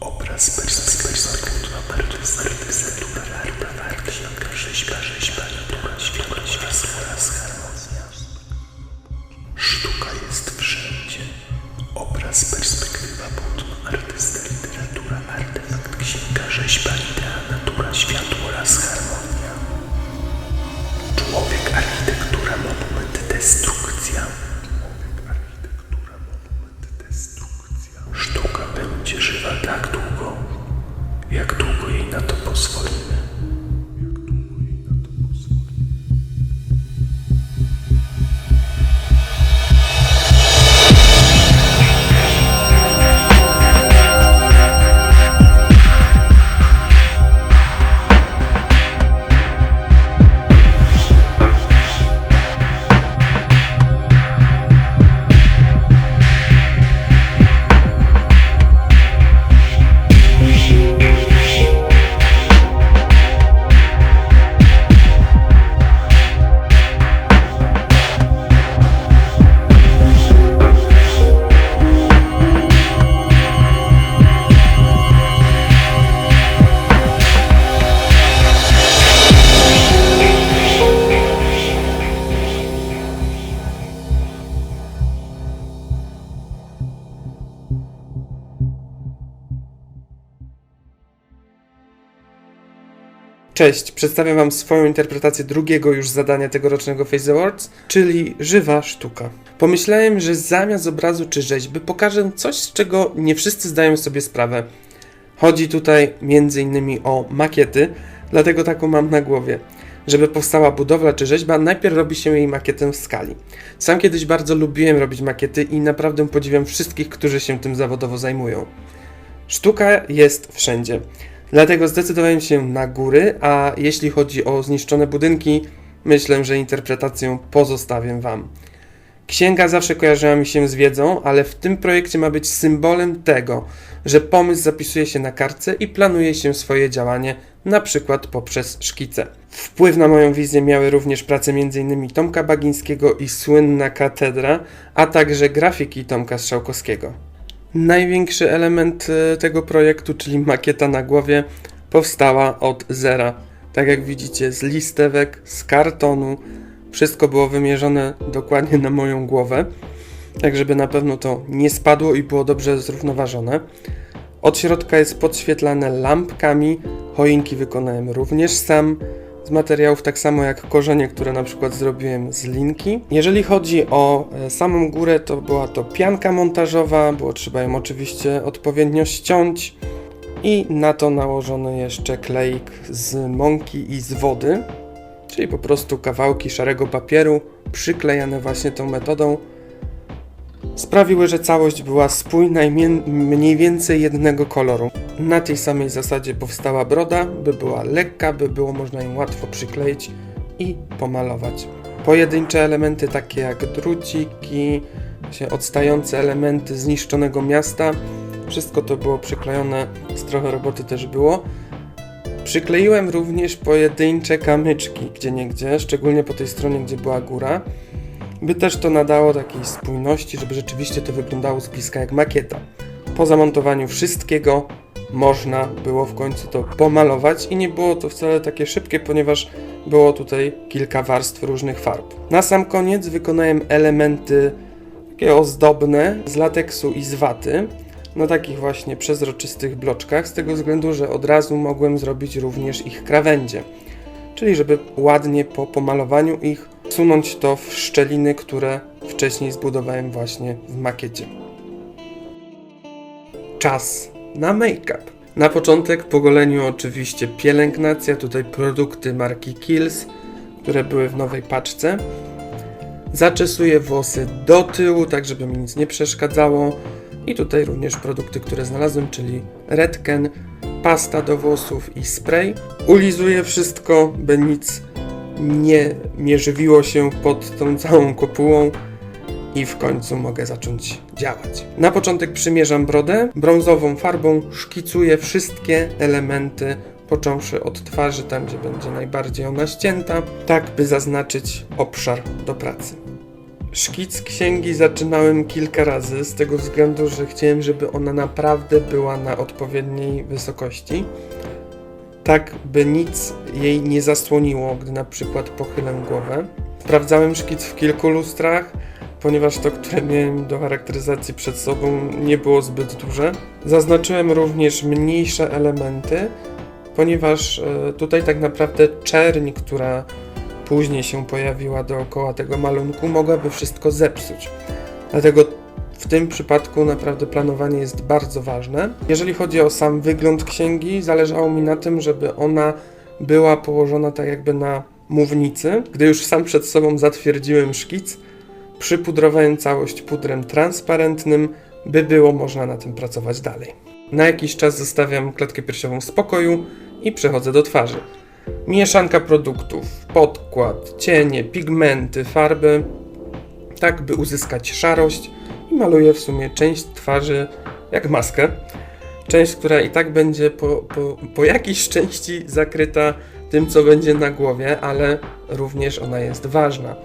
Obraz perspektywa artystytura, artefakt, książka, rzeźba, rzeźba, natura, światło, światło, Cześć, przedstawiam Wam swoją interpretację drugiego już zadania tegorocznego Face Awards, czyli żywa sztuka. Pomyślałem, że zamiast obrazu czy rzeźby pokażę coś, z czego nie wszyscy zdają sobie sprawę. Chodzi tutaj innymi o makiety, dlatego taką mam na głowie. Żeby powstała budowla czy rzeźba, najpierw robi się jej makietę w skali. Sam kiedyś bardzo lubiłem robić makiety i naprawdę podziwiam wszystkich, którzy się tym zawodowo zajmują. Sztuka jest wszędzie. Dlatego zdecydowałem się na góry, a jeśli chodzi o zniszczone budynki, myślę, że interpretację pozostawię Wam. Księga zawsze kojarzyła mi się z wiedzą, ale w tym projekcie ma być symbolem tego, że pomysł zapisuje się na kartce i planuje się swoje działanie, na przykład poprzez szkice. Wpływ na moją wizję miały również prace m.in. Tomka Bagińskiego i słynna katedra, a także grafiki Tomka Strzałkowskiego. Największy element e, tego projektu, czyli makieta na głowie, powstała od zera. Tak jak widzicie, z listewek, z kartonu. Wszystko było wymierzone dokładnie na moją głowę, tak żeby na pewno to nie spadło i było dobrze zrównoważone. Od środka jest podświetlane lampkami. Choinki wykonałem również sam z materiałów, tak samo jak korzenie, które na przykład zrobiłem z linki. Jeżeli chodzi o e, samą górę, to była to pianka montażowa, było trzeba ją oczywiście odpowiednio ściąć i na to nałożony jeszcze kleik z mąki i z wody, czyli po prostu kawałki szarego papieru przyklejane właśnie tą metodą sprawiły, że całość była spójna i mniej więcej jednego koloru. Na tej samej zasadzie powstała broda, by była lekka, by było można ją łatwo przykleić i pomalować. Pojedyncze elementy takie jak druciki, odstające elementy zniszczonego miasta, wszystko to było przyklejone, z trochę roboty też było. Przykleiłem również pojedyncze kamyczki gdzie niegdzie, szczególnie po tej stronie, gdzie była góra by też to nadało takiej spójności, żeby rzeczywiście to wyglądało z bliska jak makieta. Po zamontowaniu wszystkiego można było w końcu to pomalować i nie było to wcale takie szybkie, ponieważ było tutaj kilka warstw różnych farb. Na sam koniec wykonałem elementy takie ozdobne z lateksu i z waty na takich właśnie przezroczystych bloczkach, z tego względu, że od razu mogłem zrobić również ich krawędzie czyli żeby ładnie po pomalowaniu ich sunąć to w szczeliny, które wcześniej zbudowałem właśnie w makiecie. Czas na make-up. Na początek po goleniu oczywiście pielęgnacja, tutaj produkty marki Kills, które były w nowej paczce. Zaczesuję włosy do tyłu, tak żeby mi nic nie przeszkadzało. I tutaj również produkty, które znalazłem, czyli Redken, pasta do włosów i spray. Ulizuję wszystko, by nic nie mierzywiło się pod tą całą kopułą i w końcu mogę zacząć działać. Na początek przymierzam brodę, brązową farbą szkicuję wszystkie elementy, począwszy od twarzy, tam gdzie będzie najbardziej ona ścięta, tak by zaznaczyć obszar do pracy. Szkic księgi zaczynałem kilka razy z tego względu, że chciałem, żeby ona naprawdę była na odpowiedniej wysokości. Tak, by nic jej nie zasłoniło, gdy na przykład pochylę głowę. Sprawdzałem szkic w kilku lustrach, ponieważ to, które miałem do charakteryzacji przed sobą, nie było zbyt duże. Zaznaczyłem również mniejsze elementy, ponieważ e, tutaj tak naprawdę czerń, która później się pojawiła dookoła tego malunku, mogłaby wszystko zepsuć. Dlatego w tym przypadku naprawdę planowanie jest bardzo ważne. Jeżeli chodzi o sam wygląd księgi, zależało mi na tym, żeby ona była położona tak jakby na mównicy. Gdy już sam przed sobą zatwierdziłem szkic, przypudrowałem całość pudrem transparentnym, by było można na tym pracować dalej. Na jakiś czas zostawiam klatkę piersiową w spokoju i przechodzę do twarzy. Mieszanka produktów, podkład, cienie, pigmenty, farby, tak by uzyskać szarość i maluję w sumie część twarzy jak maskę. Część, która i tak będzie po, po, po jakiejś części zakryta tym, co będzie na głowie, ale również ona jest ważna.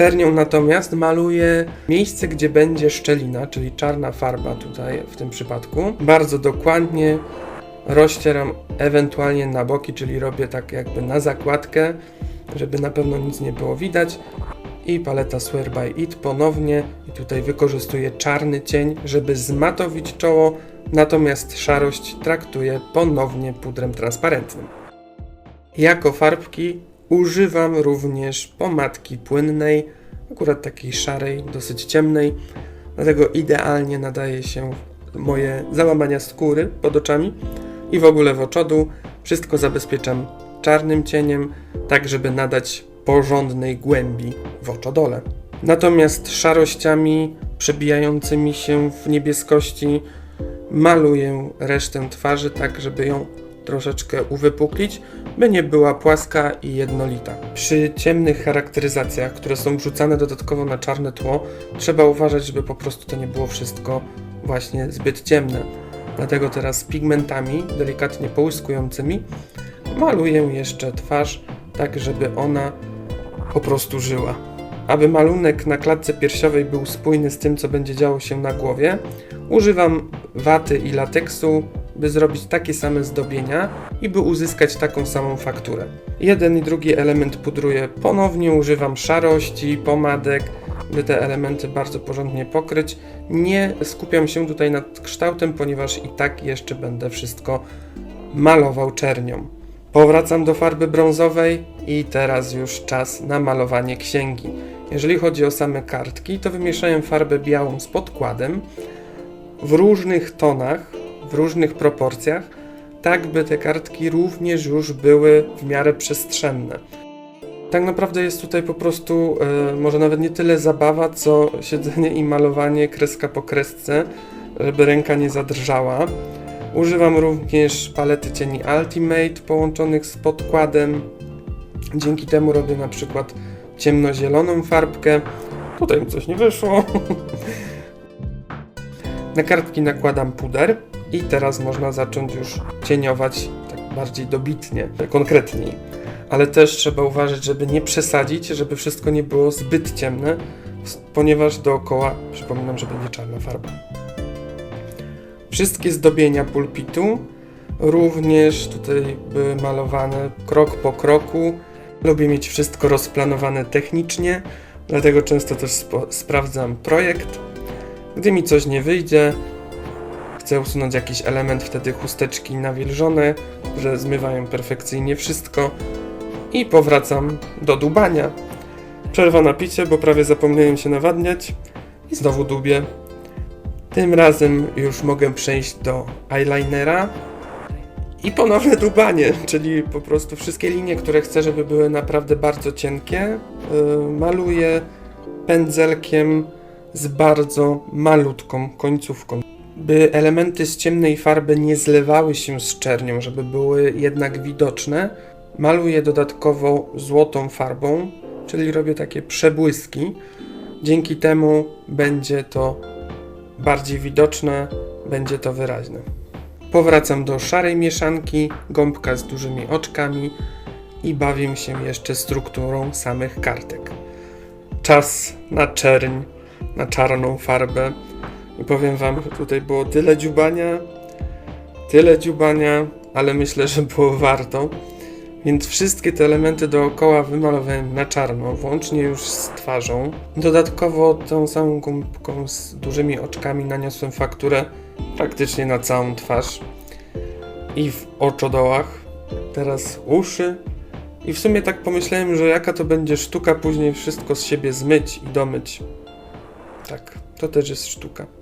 Czernią natomiast maluję miejsce, gdzie będzie szczelina, czyli czarna farba tutaj w tym przypadku. Bardzo dokładnie rozcieram ewentualnie na boki, czyli robię tak jakby na zakładkę, żeby na pewno nic nie było widać. I paleta Swear by It ponownie i tutaj wykorzystuję czarny cień, żeby zmatowić czoło, natomiast szarość traktuję ponownie pudrem transparentnym. Jako farbki używam również pomadki płynnej, akurat takiej szarej, dosyć ciemnej, dlatego idealnie nadaje się moje załamania skóry pod oczami i w ogóle w oczodół. Wszystko zabezpieczam czarnym cieniem, tak żeby nadać porządnej głębi w oczodole. Natomiast szarościami przebijającymi się w niebieskości maluję resztę twarzy tak, żeby ją troszeczkę uwypuklić, by nie była płaska i jednolita. Przy ciemnych charakteryzacjach, które są wrzucane dodatkowo na czarne tło, trzeba uważać, żeby po prostu to nie było wszystko właśnie zbyt ciemne. Dlatego teraz pigmentami delikatnie połyskującymi maluję jeszcze twarz tak, żeby ona po prostu żyła. Aby malunek na klatce piersiowej był spójny z tym, co będzie działo się na głowie, używam waty i lateksu, by zrobić takie same zdobienia i by uzyskać taką samą fakturę. Jeden i drugi element pudruję ponownie, używam szarości, pomadek, by te elementy bardzo porządnie pokryć. Nie skupiam się tutaj nad kształtem, ponieważ i tak jeszcze będę wszystko malował czernią. Powracam do farby brązowej i teraz już czas na malowanie księgi. Jeżeli chodzi o same kartki, to wymieszałem farbę białą z podkładem w różnych tonach, w różnych proporcjach, tak by te kartki również już były w miarę przestrzenne. Tak naprawdę jest tutaj po prostu e, może nawet nie tyle zabawa, co siedzenie i malowanie kreska po kresce, żeby ręka nie zadrżała. Używam również palety cieni Ultimate połączonych z podkładem. Dzięki temu robię na przykład ciemnozieloną farbkę. Tutaj mi coś nie wyszło. Na kartki nakładam puder i teraz można zacząć już cieniować tak bardziej dobitnie, konkretniej. Ale też trzeba uważać, żeby nie przesadzić, żeby wszystko nie było zbyt ciemne, ponieważ dookoła, przypominam, że będzie czarna farba. Wszystkie zdobienia pulpitu również tutaj były malowane krok po kroku. Lubię mieć wszystko rozplanowane technicznie, dlatego często też sprawdzam projekt. Gdy mi coś nie wyjdzie, chcę usunąć jakiś element, wtedy chusteczki nawilżone, które zmywają perfekcyjnie wszystko i powracam do dubania. Przerwa na picie, bo prawie zapomniałem się nawadniać i znowu dubię. Tym razem już mogę przejść do eyelinera i ponowne dubanie, czyli po prostu wszystkie linie, które chcę, żeby były naprawdę bardzo cienkie, yy, maluję pędzelkiem z bardzo malutką końcówką. By elementy z ciemnej farby nie zlewały się z czernią, żeby były jednak widoczne, maluję dodatkowo złotą farbą, czyli robię takie przebłyski. Dzięki temu będzie to bardziej widoczne, będzie to wyraźne. Powracam do szarej mieszanki, gąbka z dużymi oczkami i bawię się jeszcze strukturą samych kartek. czas na czerń, na czarną farbę. I powiem wam, że tutaj było tyle dziubania, tyle dziubania, ale myślę, że było warto. Więc wszystkie te elementy dookoła wymalowałem na czarno, włącznie już z twarzą. Dodatkowo tą samą gumką z dużymi oczkami naniosłem fakturę praktycznie na całą twarz i w oczodołach. Teraz uszy. I w sumie tak pomyślałem, że jaka to będzie sztuka później wszystko z siebie zmyć i domyć. Tak, to też jest sztuka.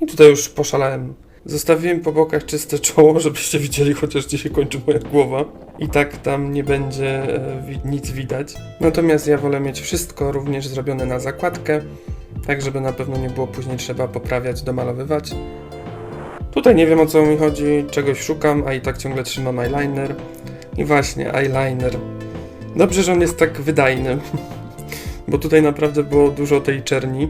I tutaj już poszalałem. Zostawiłem po bokach czyste czoło, żebyście widzieli, chociaż dzisiaj kończy moja głowa. I tak tam nie będzie e, wi- nic widać. Natomiast ja wolę mieć wszystko również zrobione na zakładkę, tak żeby na pewno nie było później trzeba poprawiać, domalowywać. Tutaj nie wiem o co mi chodzi, czegoś szukam, a i tak ciągle trzymam eyeliner. I właśnie, eyeliner. Dobrze, że on jest tak wydajny, bo tutaj naprawdę było dużo tej czerni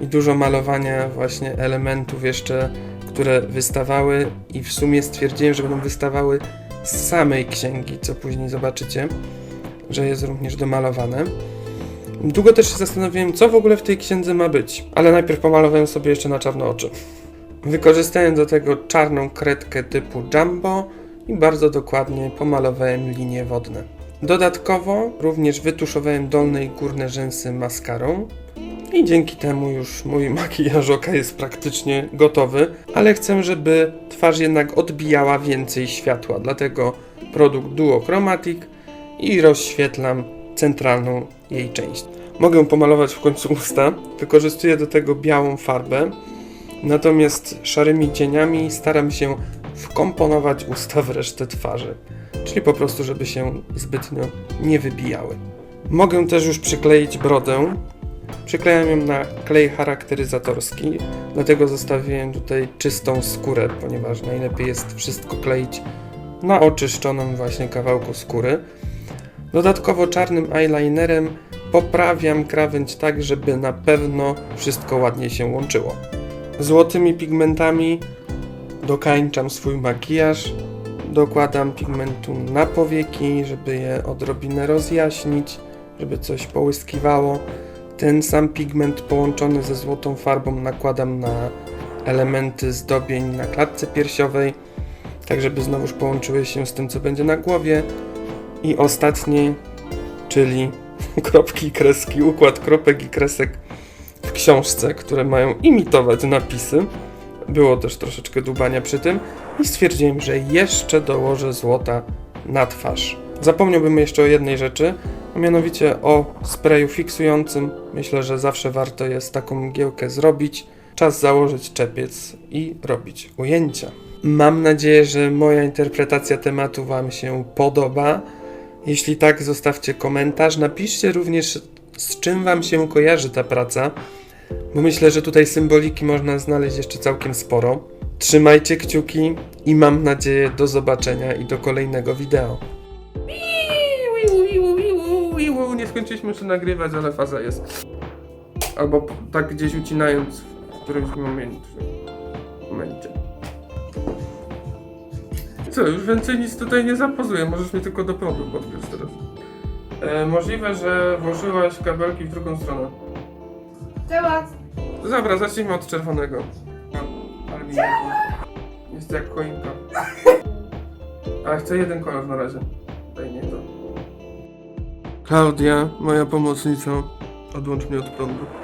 i dużo malowania właśnie elementów jeszcze, które wystawały i w sumie stwierdziłem, że będą wystawały z samej księgi, co później zobaczycie, że jest również domalowane. Długo też się zastanawiałem, co w ogóle w tej księdze ma być, ale najpierw pomalowałem sobie jeszcze na czarno oczy. Wykorzystałem do tego czarną kredkę typu Jumbo i bardzo dokładnie pomalowałem linie wodne. Dodatkowo również wytuszowałem dolne i górne rzęsy maskarą i dzięki temu już mój makijaż oka jest praktycznie gotowy, ale chcę, żeby twarz jednak odbijała więcej światła, dlatego produkt Duochromatic i rozświetlam centralną jej część. Mogę pomalować w końcu usta, wykorzystuję do tego białą farbę, natomiast szarymi cieniami staram się wkomponować usta w resztę twarzy, czyli po prostu, żeby się zbytnio nie wybijały. Mogę też już przykleić brodę, Przyklejam ją na klej charakteryzatorski, dlatego zostawiłem tutaj czystą skórę, ponieważ najlepiej jest wszystko kleić na oczyszczonym właśnie kawałku skóry. Dodatkowo czarnym eyelinerem poprawiam krawędź tak, żeby na pewno wszystko ładnie się łączyło. Złotymi pigmentami dokańczam swój makijaż, dokładam pigmentu na powieki, żeby je odrobinę rozjaśnić, żeby coś połyskiwało. Ten sam pigment połączony ze złotą farbą nakładam na elementy zdobień na klatce piersiowej, tak żeby znowuż połączyły się z tym, co będzie na głowie. I ostatni, czyli kropki i kreski, układ kropek i kresek w książce, które mają imitować napisy. Było też troszeczkę dubania przy tym i stwierdziłem, że jeszcze dołożę złota na twarz. Zapomniałbym jeszcze o jednej rzeczy, a mianowicie o sprayu fiksującym. Myślę, że zawsze warto jest taką mgiełkę zrobić. Czas założyć czepiec i robić ujęcia. Mam nadzieję, że moja interpretacja tematu Wam się podoba. Jeśli tak, zostawcie komentarz. Napiszcie również, z czym Wam się kojarzy ta praca, bo myślę, że tutaj symboliki można znaleźć jeszcze całkiem sporo. Trzymajcie kciuki i mam nadzieję do zobaczenia i do kolejnego wideo. Skończyliśmy jeszcze nagrywać, ale faza jest. Albo tak gdzieś ucinając w którymś momencie. momencie. Co, już więcej nic tutaj nie zapozuję, możesz mnie tylko do prądu podpiąć teraz. E, możliwe, że włożyłaś kabelki w drugą stronę. Temat. Dobra, zacznijmy od czerwonego. Mi Jest jak choinka. A chcę jeden kolor na razie. Klaudia, moja pomocnica, odłącz mnie od prądu.